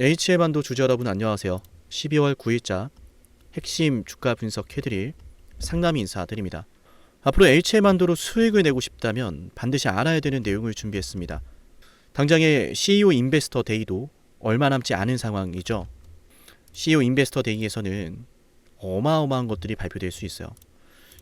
HM반도 주주 여러분 안녕하세요. 12월 9일자 핵심 주가 분석 해드릴 상담 인사드립니다. 앞으로 HM반도로 수익을 내고 싶다면 반드시 알아야 되는 내용을 준비했습니다. 당장의 CEO 인베스터 데이도 얼마 남지 않은 상황이죠. CEO 인베스터 데이에서는 어마어마한 것들이 발표될 수 있어요.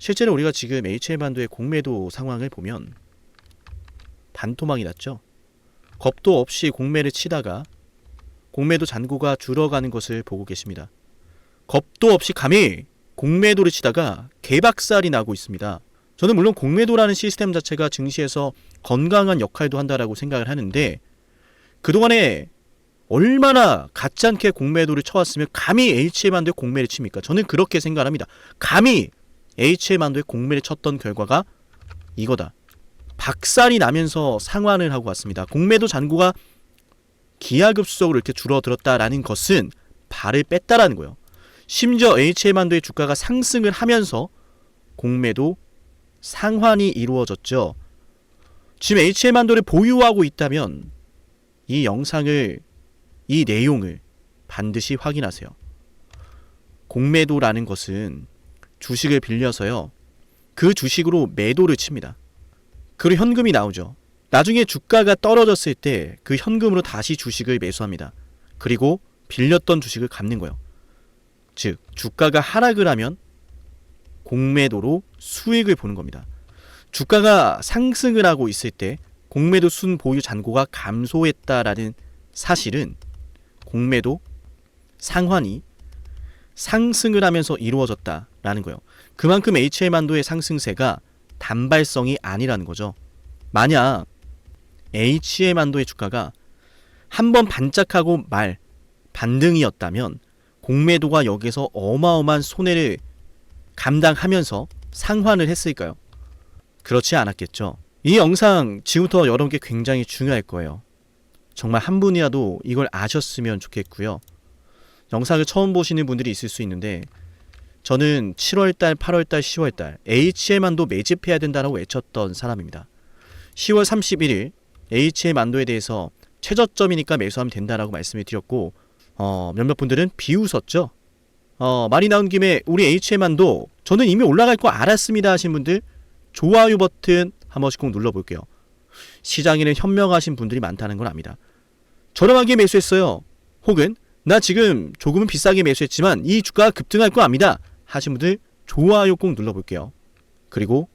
실제로 우리가 지금 HM반도의 공매도 상황을 보면 반토막이 났죠. 겁도 없이 공매를 치다가 공매도 잔고가 줄어가는 것을 보고 계십니다. 겁도 없이 감히 공매도를 치다가 개박살이 나고 있습니다. 저는 물론 공매도라는 시스템 자체가 증시에서 건강한 역할도 한다라고 생각을 하는데 그동안에 얼마나 가짜않게 공매도를 쳐왔으면 감히 HM만도에 공매를 칩니까? 저는 그렇게 생각합니다. 감히 HM만도에 공매를 쳤던 결과가 이거다. 박살이 나면서 상환을 하고 왔습니다. 공매도 잔고가 기하급수적으로 이렇게 줄어들었다라는 것은 발을 뺐다라는 거예요. 심지어 HM만도의 주가가 상승을 하면서 공매도 상환이 이루어졌죠. 지금 HM만도를 보유하고 있다면 이 영상을 이 내용을 반드시 확인하세요. 공매도라는 것은 주식을 빌려서요. 그 주식으로 매도를 칩니다. 그리고 현금이 나오죠. 나중에 주가가 떨어졌을 때 그 현금으로 다시 주식을 매수합니다. 그리고 빌렸던 주식을 갚는 거예요. 즉, 주가가 하락을 하면 공매도로 수익을 보는 겁니다. 주가가 상승을 하고 있을 때 공매도 순 보유 잔고가 감소했다라는 사실은 공매도 상환이 상승을 하면서 이루어졌다라는 거예요. 그만큼 HM한도의 상승세가 단발성이 아니라는 거죠. 만약 HM한도의 주가가 한 번 반짝하고 말 반등이었다면 공매도가 여기서 어마어마한 손해를 감당하면서 상환을 했을까요? 그렇지 않았겠죠. 이 영상 지금부터 여러분께 굉장히 중요할 거예요. 정말 한 분이라도 이걸 아셨으면 좋겠고요. 영상을 처음 보시는 분들이 있을 수 있는데 저는 7월달, 8월달, 10월달 HM만도 매집해야 된다고 외쳤던 사람입니다. 10월 31일 HM만도에 대해서 최저점이니까 매수하면 된다라고 말씀을 드렸고 어, 몇몇 분들은 비웃었죠. 어, 말이 나온 김에 우리 HM만도 저는 이미 올라갈 거 알았습니다 하신 분들 좋아요 버튼 한 번씩 꼭 눌러볼게요. 시장에는 현명하신 분들이 많다는 걸 압니다. 저렴하게 매수했어요. 혹은 나 지금 조금은 비싸게 매수했지만 이 주가가 급등할 거 압니다. 하신 분들 좋아요 꼭 눌러볼게요. 그리고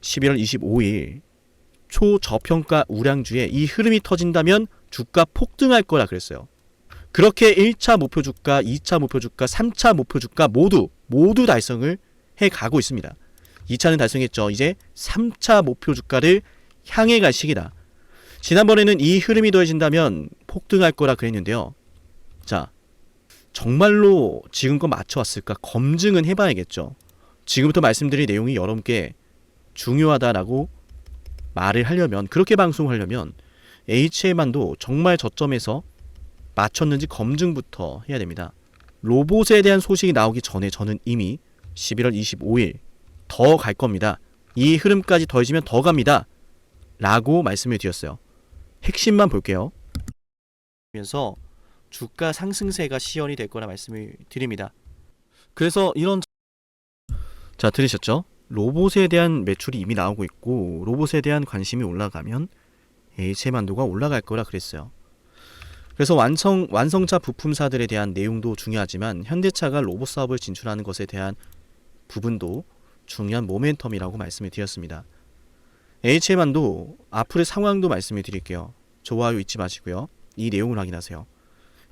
11월 25일 초저평가 우량주에 이 흐름이 터진다면 주가 폭등할 거라 그랬어요. 그렇게 1차 목표 주가, 2차 목표 주가, 3차 목표 주가 모두 모두 달성을 해 가고 있습니다. 2차는 달성했죠. 이제 3차 목표 주가를 향해 갈 시기다. 지난번에는 이 흐름이 더해진다면 폭등할 거라 그랬는데요. 자, 정말로 지금껏 맞춰왔을까 검증은 해봐야겠죠. 지금부터 말씀드릴 내용이 여러분께 중요하다라고 말을 하려면 그렇게 방송하려면 HM만도 정말 저점에서 맞췄는지 검증부터 해야 됩니다. 로봇에 대한 소식이 나오기 전에 저는 이미 11월 25일 더 갈 겁니다. 이 흐름까지 더해지면 더 갑니다. 라고 말씀을 드렸어요. 핵심만 볼게요. 그래서 주가 상승세가 시연이 될 거라 말씀을 드립니다. 그래서 이런 자 들으셨죠? 로봇에 대한 매출이 이미 나오고 있고 로봇에 대한 관심이 올라가면 HM한도가 올라갈 거라 그랬어요. 그래서 완성 완성차 부품사들에 대한 내용도 중요하지만 현대차가 로봇 사업을 진출하는 것에 대한 부분도 중요한 모멘텀이라고 말씀을 드렸습니다. HM한도 앞으로의 상황도 말씀을 드릴게요. 좋아요 잊지 마시고요. 이 내용을 확인하세요.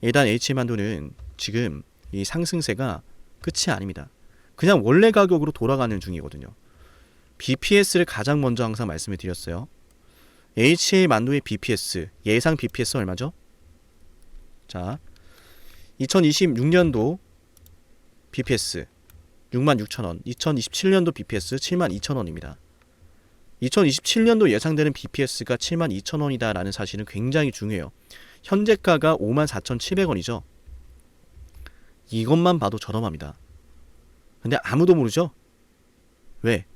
일단 HM한도는 지금 이 상승세가 끝이 아닙니다. 그냥 원래 가격으로 돌아가는 중이거든요. BPS를 가장 먼저 항상 말씀을 드렸어요. HA 만도의 BPS 예상 BPS 얼마죠? 자, 2026년도 BPS 66,000원, 2027년도 BPS 72,000원입니다. 2027년도 예상되는 BPS가 72,000원이다라는 사실은 굉장히 중요해요. 현재가가 54,700원이죠. 이것만 봐도 저렴합니다. 근데 아무도 모르죠? 왜?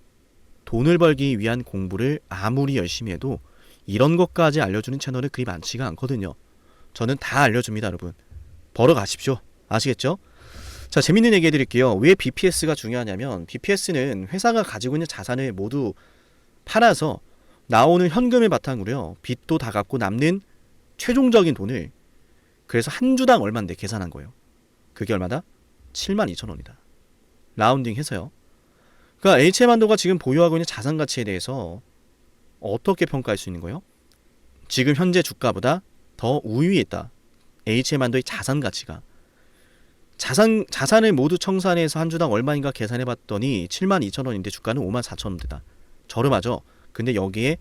돈을 벌기 위한 공부를 아무리 열심히 해도 이런 것까지 알려주는 채널이 그리 많지가 않거든요. 저는 다 알려줍니다, 여러분. 벌어 가십시오. 아시겠죠? 자, 재밌는 얘기 해드릴게요. 왜 BPS가 중요하냐면 BPS는 회사가 가지고 있는 자산을 모두 팔아서 나오는 현금을 바탕으로요. 빚도 다 갚고 남는 최종적인 돈을 그래서 한 주당 얼마인데 계산한 거예요. 그게 얼마다? 7만 2천 원이다. 라운딩 해서요. 그러니까 HM한도가 지금 보유하고 있는 자산 가치에 대해서 어떻게 평가할 수 있는 거예요? 지금 현재 주가보다 더 우위에 있다. HM한도의 자산 가치가. 자산 자산을 모두 청산해서 한 주당 얼마인가 계산해 봤더니 7만 2천 원인데 주가는 5만 4천 원대다. 저렴하죠. 근데 여기에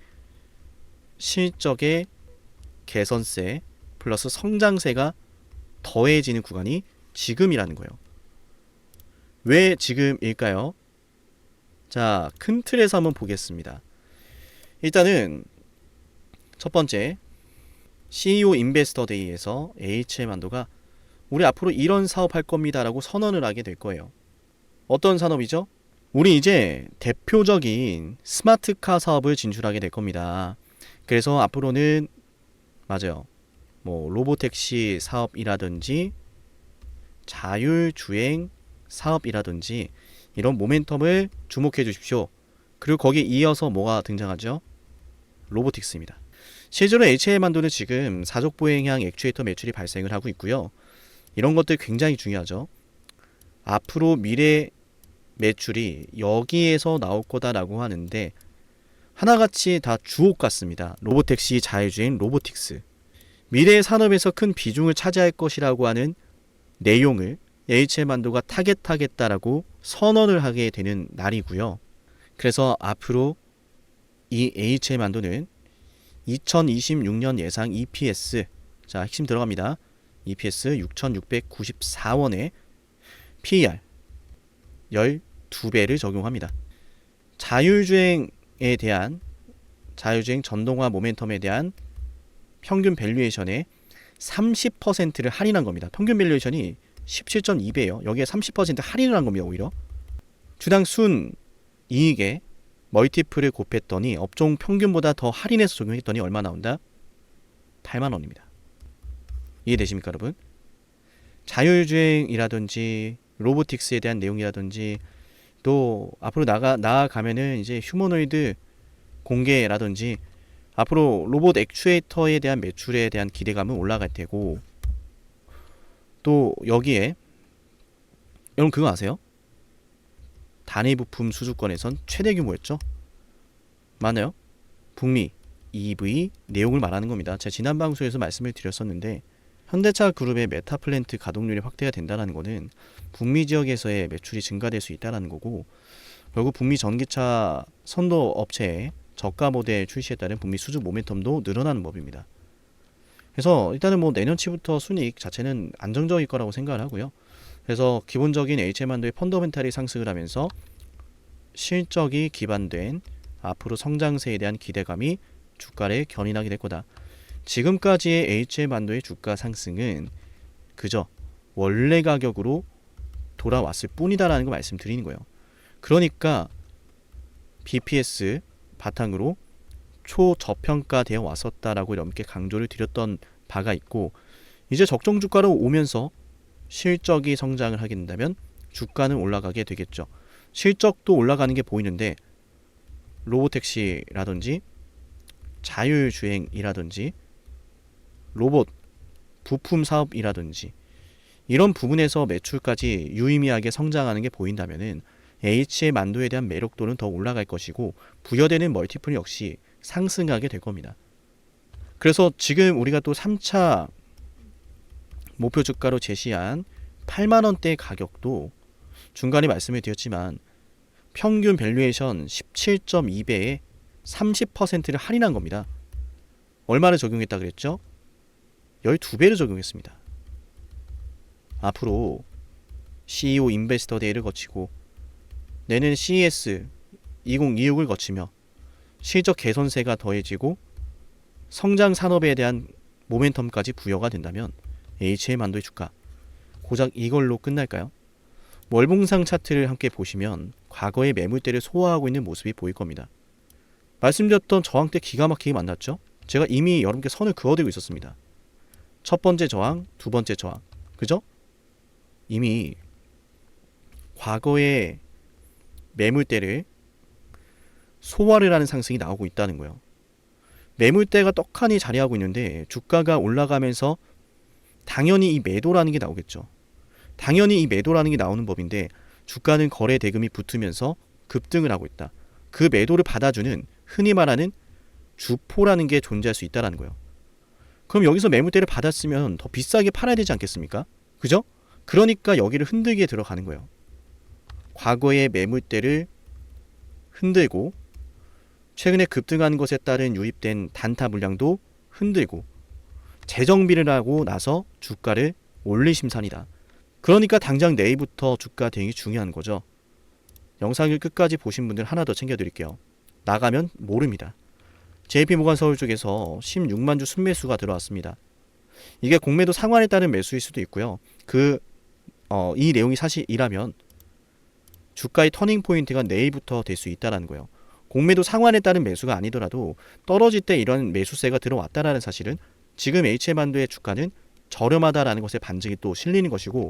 실적의 개선세 플러스 성장세가 더해지는 구간이 지금이라는 거예요. 왜 지금일까요? 자, 큰 틀에서 한번 보겠습니다. 일단은 첫 번째 CEO 인베스터 데이에서 HM 한도가 우리 앞으로 이런 사업 할 겁니다라고 선언을 하게 될 거예요. 어떤 산업이죠? 우리 이제 대표적인 스마트카 사업을 진출하게 될 겁니다. 그래서 앞으로는 맞아요. 뭐 로보택시 사업이라든지 자율 주행 사업이라든지 이런 모멘텀을 주목해 주십시오. 그리고 거기에 이어서 뭐가 등장하죠? 로보틱스입니다. 실제로 HM만도는 지금 사족 보행향 액추에이터 매출이 발생을 하고 있고요. 이런 것들 굉장히 중요하죠. 앞으로 미래 매출이 여기에서 나올 거다라고 하는데 하나같이 다 주옥 같습니다. 로보택시, 자율주행, 로보틱스. 미래 산업에서 큰 비중을 차지할 것이라고 하는 내용을 HM만도가 타겟하겠다라고 선언을 하게 되는 날이고요. 그래서 앞으로 이 HM만도는 2026년 예상 EPS 자 핵심 들어갑니다. EPS 6,694원에 PER 12배를 적용합니다. 자율주행에 대한 자율주행 전동화 모멘텀에 대한 평균 밸류에이션의 30%를 할인한 겁니다. 평균 밸류에이션이 17.2배예요. 여기에 30% 할인을 한 겁니다. 오히려 주당 순 이익에 멀티플을 곱했더니 업종 평균보다 더 할인해서 적용했더니 얼마 나온다? 8만 원입니다. 이해되십니까, 여러분? 자율주행이라든지 로보틱스에 대한 내용이라든지 또 앞으로 나가 나아가면은 이제 휴머노이드 공개라든지 앞으로 로봇 액추에이터에 대한 매출에 대한 기대감은 올라갈 테고 또 여기에 여러분 그거 아세요? 단위 부품 수주권에선 최대 규모였죠. 맞나요? 북미 EV 내용을 말하는 겁니다. 제가 지난 방송에서 말씀을 드렸었는데 현대차 그룹의 메타 플랜트 가동률이 확대가 된다는 것은 북미 지역에서의 매출이 증가될 수 있다는 거고 결국 북미 전기차 선도 업체의 저가 모델 출시에 따른 북미 수주 모멘텀도 늘어나는 법입니다. 그래서 일단은 뭐 내년치부터 순이익 자체는 안정적일 거라고 생각을 하고요. 그래서 기본적인 HM한도의 펀더멘탈이 상승을 하면서 실적이 기반된 앞으로 성장세에 대한 기대감이 주가를 견인하게 될 거다. 지금까지의 HM한도의 주가 상승은 그저 원래 가격으로 돌아왔을 뿐이다라는 거 말씀드리는 거예요. 그러니까 BPS 바탕으로 초저평가되어 왔었다라고 이렇게 강조를 드렸던 바가 있고 이제 적정 주가로 오면서 실적이 성장을 하게 된다면 주가는 올라가게 되겠죠. 실적도 올라가는 게 보이는데 로보택시라든지 자율주행이라든지 로봇 부품 사업이라든지 이런 부분에서 매출까지 유의미하게 성장하는 게 보인다면은 H의 만도에 대한 매력도는 더 올라갈 것이고 부여되는 멀티플 역시 상승하게 될 겁니다. 그래서 지금 우리가 또 3차 목표 주가로 제시한 8만 원대 가격도 중간에 말씀을 드렸지만 평균 밸류에이션 17.2배에 30%를 할인한 겁니다. 얼마를 적용했다 그랬죠? 12배를 적용했습니다. 앞으로 CEO 인베스터 데이를 거치고 내년 CES 2026을 거치며 실적 개선세가 더해지고 성장 산업에 대한 모멘텀까지 부여가 된다면 HM 만도의 주가 고작 이걸로 끝날까요? 월봉상 차트를 함께 보시면 과거의 매물대를 소화하고 있는 모습이 보일 겁니다. 말씀드렸던 저항 때 기가 막히게 만났죠? 제가 이미 여러분께 선을 그어드리고 있었습니다. 첫 번째 저항, 두 번째 저항, 그죠? 이미 과거의 매물대를 소화를 하는 상승이 나오고 있다는 거예요. 매물대가 떡하니 자리하고 있는데 주가가 올라가면서 당연히 이 매도라는 게 나오겠죠. 당연히 이 매도라는 게 나오는 법인데 주가는 거래 대금이 붙으면서 급등을 하고 있다. 그 매도를 받아주는 흔히 말하는 주포라는 게 존재할 수 있다라는 거예요. 그럼 여기서 매물대를 받았으면 더 비싸게 팔아야 되지 않겠습니까? 그죠? 그러니까 여기를 흔들기에 들어가는 거예요. 과거의 매물대를 흔들고 최근에 급등한 것에 따른 유입된 단타 물량도 흔들고 재정비를 하고 나서 주가를 올릴 심산이다. 그러니까 당장 내일부터 주가 대응이 중요한 거죠. 영상을 끝까지 보신 분들 하나 더 챙겨드릴게요. 나가면 모릅니다. JP모간 서울 쪽에서 16만 주 순매수가 들어왔습니다. 이게 공매도 상환에 따른 매수일 수도 있고요. 그, 어, 이 내용이 사실이라면 주가의 터닝 포인트가 내일부터 될 수 있다라는 거예요. 공매도 상환에 따른 매수가 아니더라도 떨어질 때 이런 매수세가 들어왔다라는 사실은 지금 HM반도의 주가는 저렴하다라는 것에 반증이 또 실리는 것이고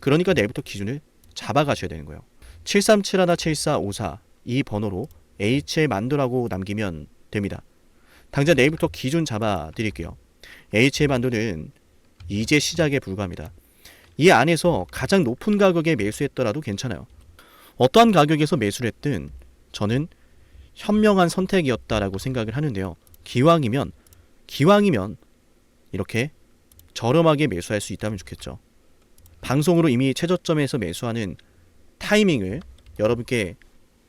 그러니까 내일부터 기준을 잡아가셔야 되는 거예요. 7371 7454 이 번호로 HM만두라고 남기면 됩니다. 당장 내일부터 기준 잡아 드릴게요. HM만두는 이제 시작에 불과합니다. 이 안에서 가장 높은 가격에 매수했더라도 괜찮아요. 어떠한 가격에서 매수를 했든 저는 현명한 선택이었다라고 생각을 하는데요. 기왕이면 기왕이면 이렇게 저렴하게 매수할 수 있다면 좋겠죠. 방송으로 이미 최저점에서 매수하는 타이밍을 여러분께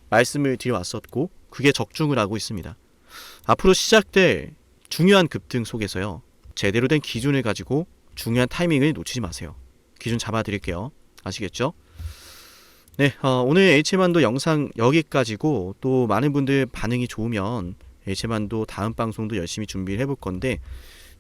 말씀을 드려왔었고 그게 적중을 하고 있습니다. 앞으로 시작될 중요한 급등 속에서요. 제대로 된 기준을 가지고 중요한 타이밍을 놓치지 마세요. 기준 잡아 드릴게요. 아시겠죠? 네, 어, 오늘 H만도 영상 여기까지고 또 많은 분들 반응이 좋으면 H만도 다음 방송도 열심히 준비를 해볼 건데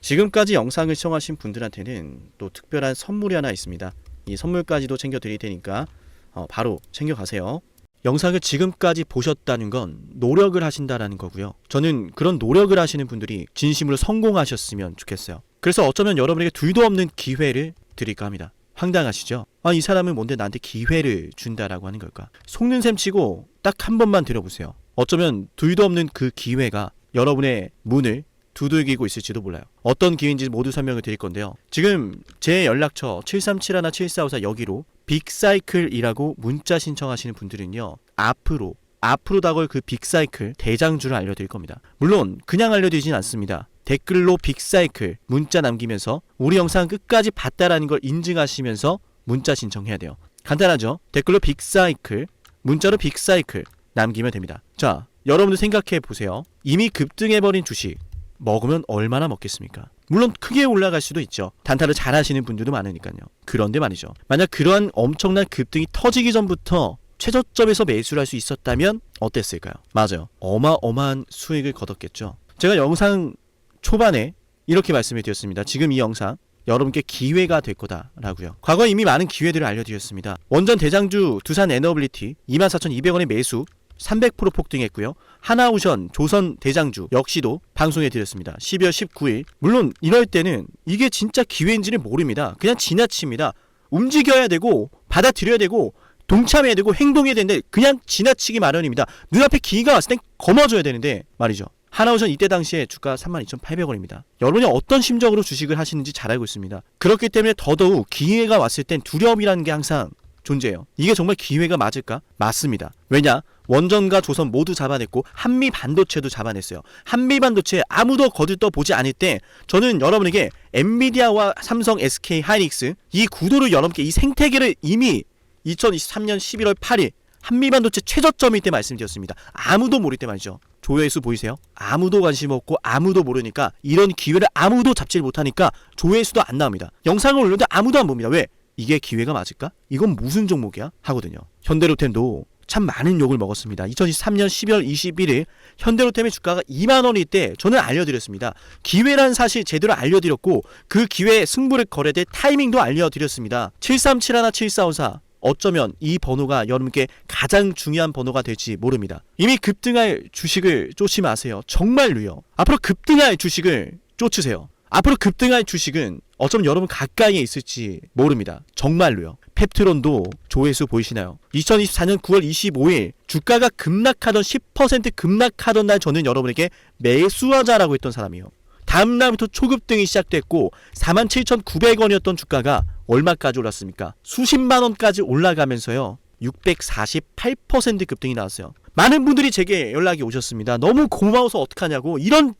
지금까지 영상을 시청하신 분들한테는 또 특별한 선물이 하나 있습니다. 이 선물까지도 챙겨 드릴 테니까 어, 바로 챙겨 가세요. 영상을 지금까지 보셨다는 건 노력을 하신다라는 거고요. 저는 그런 노력을 하시는 분들이 진심으로 성공하셨으면 좋겠어요. 그래서 어쩌면 여러분에게 둘도 없는 기회를 드릴까 합니다. 황당하시죠? 아, 이 사람은 뭔데 나한테 기회를 준다라고 하는 걸까? 속는 셈 치고 딱 한 번만 들어보세요. 어쩌면 둘도 없는 그 기회가 여러분의 문을 두들기고 있을지도 몰라요. 어떤 기회인지 모두 설명을 드릴 건데요. 지금 제 연락처 7371-7454 여기로 빅사이클이라고 문자 신청하시는 분들은요. 앞으로 앞으로 다가올 그 빅사이클 대장주를 알려드릴 겁니다. 물론 그냥 알려드리진 않습니다. 댓글로 빅사이클 문자 남기면서 우리 영상 끝까지 봤다라는 걸 인증하시면서 문자 신청해야 돼요. 간단하죠? 댓글로 빅사이클 문자로 빅사이클 남기면 됩니다. 자, 여러분들 생각해 보세요. 이미 급등해버린 주식 먹으면 얼마나 먹겠습니까? 물론 크게 올라갈 수도 있죠. 단타를 잘 하시는 분들도 많으니까요. 그런데 말이죠. 만약 그러한 엄청난 급등이 터지기 전부터 최저점에서 매수를 할 수 있었다면 어땠을까요? 맞아요. 어마어마한 수익을 거뒀겠죠. 제가 영상 초반에 이렇게 말씀을 드렸습니다. 지금 이 영상 여러분께 기회가 될 거다라고요. 과거에 이미 많은 기회들을 알려드렸습니다. 원전 대장주 두산 에너빌리티 24,200원의 매수 300% 폭등했고요. 하나우션 조선 대장주 역시도 방송해 드렸습니다. 12월 19일. 물론 이럴 때는 이게 진짜 기회인지를 모릅니다. 그냥 지나칩니다. 움직여야 되고 받아들여야 되고 동참해야 되고 행동해야 되는데 그냥 지나치기 마련입니다. 눈앞에 기회가 왔을 땐 거머줘야 되는데 말이죠. 하나우션 이때 당시에 주가 32,800원입니다. 여러분이 어떤 심정으로 주식을 하시는지 잘 알고 있습니다. 그렇기 때문에 더더욱 기회가 왔을 땐 두려움이라는 게 항상 존재해요. 이게 정말 기회가 맞을까? 맞습니다. 왜냐? 원전과 조선 모두 잡아냈고 한미 반도체도 잡아냈어요. 한미 반도체 아무도 거들떠 보지 않을 때 저는 여러분에게 엔비디아와 삼성, SK, 하이닉스 이 구도를 여러분께 이 생태계를 이미 2023년 11월 8일 한미 반도체 최저점일 때 말씀드렸습니다. 아무도 모를 때 말이죠. 조회수 보이세요? 아무도 관심 없고 아무도 모르니까 이런 기회를 아무도 잡지 못하니까 조회수도 안 나옵니다. 영상을 올렸는데 아무도 안 봅니다. 왜? 이게 기회가 맞을까? 이건 무슨 종목이야? 하거든요. 현대로템도 참 많은 욕을 먹었습니다. 2023년 12월 21일 현대로템의 주가가 2만 원일 때 저는 알려드렸습니다. 기회란 사실 제대로 알려드렸고 그 기회에 승부를 걸어야 될 타이밍도 알려드렸습니다. 7371 7454 어쩌면 이 번호가 여러분께 가장 중요한 번호가 될지 모릅니다. 이미 급등할 주식을 쫓지 마세요. 정말로요. 앞으로 급등할 주식을 쫓으세요. 앞으로 급등할 주식은 어쩌면 여러분 가까이에 있을지 모릅니다. 정말로요. 펩트론도 조회수 보이시나요? 2024년 9월 25일 주가가 급락하던 10% 급락하던 날 저는 여러분에게 매수하자라고 했던 사람이에요. 다음 날부터 초급 등이 시작됐고 47,900원이었던 주가가 얼마까지 올랐습니까? 수십만 원까지 올라가면서요. 648% 급등이 나왔어요. 많은 분들이 제게 연락이 오셨습니다. 너무 고마워서 어떡하냐고 이런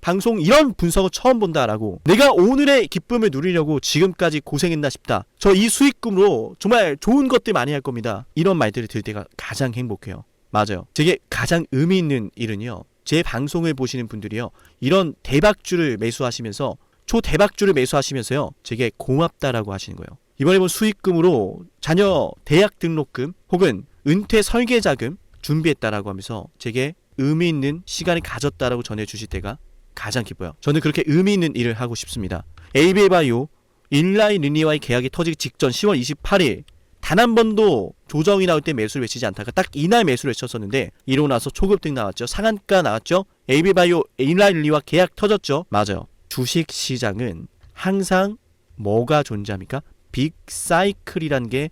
방송 이런 분석을 처음 본다라고 내가 오늘의 기쁨을 누리려고 지금까지 고생했나 싶다. 저 이 수익금으로 정말 좋은 것들 많이 할 겁니다. 이런 말들을 들을 때가 가장 행복해요. 맞아요. 제게 가장 의미 있는 일은요. 제 방송을 보시는 분들이요. 이런 대박주를 매수하시면서 초대박주를 매수하시면서요. 제게 고맙다라고 하시는 거예요. 이번에 본 수익금으로 자녀 대학 등록금 혹은 은퇴 설계 자금 준비했다라고 하면서 제게 의미 있는 시간을 가졌다라고 전해 주실 때가 가장 기뻐요. 저는 그렇게 의미 있는 일을 하고 싶습니다. 에이베바이오 인라인 리니와의 계약이 터지기 직전 10월 28일 단 한 번도 조정이 나올 때 매수를 외치지 않다가 딱 이날 매수를 외쳤었는데 이러고 나서 초급등 나왔죠. 상한가 나왔죠. 인라인 리니와 계약 터졌죠. 맞아요. 주식 시장은 항상 뭐가 존재합니까? 빅사이클이란 게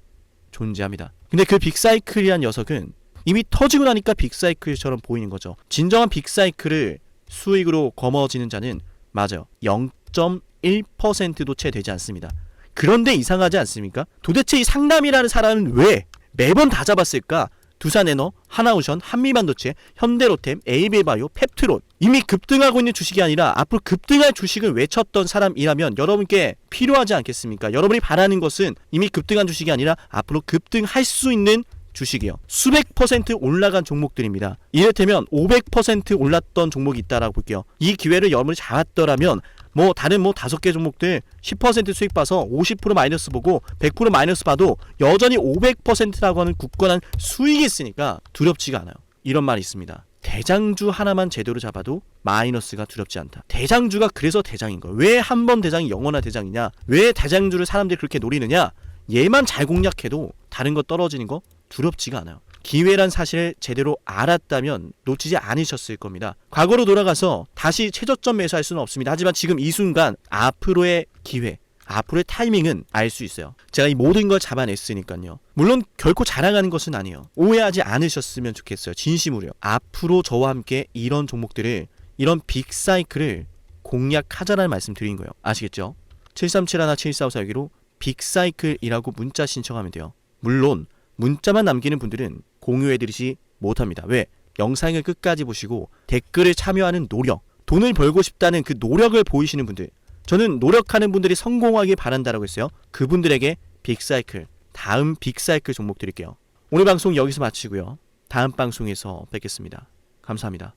존재합니다. 근데 그 빅사이클이란 녀석은 이미 터지고 나니까 빅사이클처럼 보이는 거죠. 진정한 빅사이클을 수익으로 거머쥐는 자는 맞아요. 0.1%도 채 되지 않습니다. 그런데 이상하지 않습니까? 도대체 이 상남이라는 사람은 왜 매번 다 잡았을까? 두산에너, 하나오션, 한미반도체, 현대로템, 에이베바이오, 펩트론 이미 급등하고 있는 주식이 아니라 앞으로 급등할 주식을 외쳤던 사람이라면 여러분께 필요하지 않겠습니까? 여러분이 바라는 것은 이미 급등한 주식이 아니라 앞으로 급등할 수 있는 주식이요. 수백 퍼센트 올라간 종목들입니다. 이를테면 500% 올랐던 종목이 있다라고 볼게요. 이 기회를 여러분이 잡았더라면 뭐 다른 뭐 다섯 개 종목들 10% 수익 봐서 50% 마이너스 보고 100% 마이너스 봐도 여전히 500%라고 하는 굳건한 수익이 있으니까 두렵지가 않아요. 이런 말이 있습니다. 대장주 하나만 제대로 잡아도 마이너스가 두렵지 않다. 대장주가 그래서 대장인 거예요. 왜 한 번 대장이 영원한 대장이냐? 왜 대장주를 사람들이 그렇게 노리느냐? 얘만 잘 공략해도 다른 거 떨어지는 거 두렵지가 않아요. 기회란 사실을 제대로 알았다면 놓치지 않으셨을 겁니다. 과거로 돌아가서 다시 최저점 매수할 수는 없습니다. 하지만 지금 이 순간 앞으로의 기회, 앞으로의 타이밍은 알 수 있어요. 제가 이 모든 걸 잡아냈으니까요. 물론 결코 자랑하는 것은 아니에요. 오해하지 않으셨으면 좋겠어요. 진심으로요. 앞으로 저와 함께 이런 종목들을 이런 빅 사이클을 공략하자라는 말씀 드린 거예요. 아시겠죠? 7371-7454여기로 빅사이클이라고 문자 신청하면 돼요. 물론 문자만 남기는 분들은 공유해드리지 못합니다. 왜? 영상을 끝까지 보시고 댓글을 참여하는 노력, 돈을 벌고 싶다는 그 노력을 보이시는 분들, 저는 노력하는 분들이 성공하길 바란다라고 했어요. 그분들에게 빅사이클, 다음 빅사이클 종목 드릴게요. 오늘 방송 여기서 마치고요. 다음 방송에서 뵙겠습니다. 감사합니다.